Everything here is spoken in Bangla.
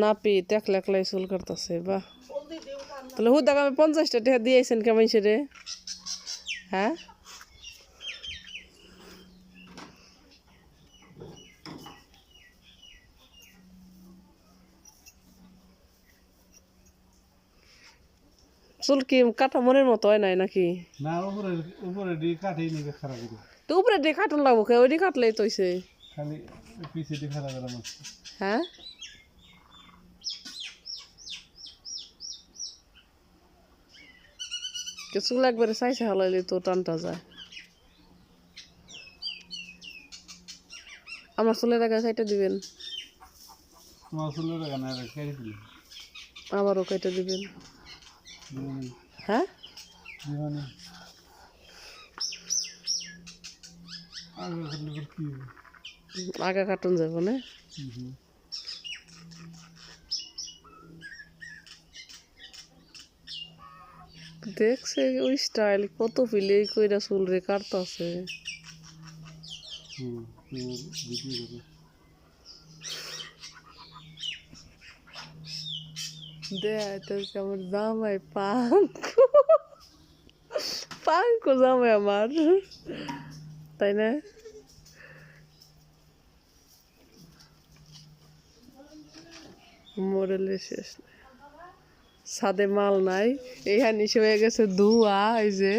নাপিত একলা একলাই চুল কাটতেছে বাহ। তাহলে হুদাক আমি পঞ্চাশটা টাকা দিয়েছেন কেমন রে? হ্যাঁ? চুল কি কাটা মনের মতো হয় নাই নাকি? না উপরে উপরে দিয়ে কাটেই নিবে খারাপ তো উপরে দিয়ে কাটন লাগবো কে? কাটলেই খালি পিছিয়ে দিয়ে খারাপ করে হ্যাঁ? কিছু একবারে চাইছে হালাইলে তো টানটা যায়। আমার চুলের আগে সাইটা দিবেন। আবারও কেটে দিবেন। হ্যাঁ? আগা কাটুন যাব না? দেখছে ওই স্টাইল কত ফিলে কইরা চুল রে কাটতাছে দেখাইতেছে আমার জামাই পাঙ্কু। পাঙ্কু জামাই আমার তাই না? মরেলে শেষ নাই ছাদে মাল নাই এইখানে হয়ে গেছে ধোয়া এই যে।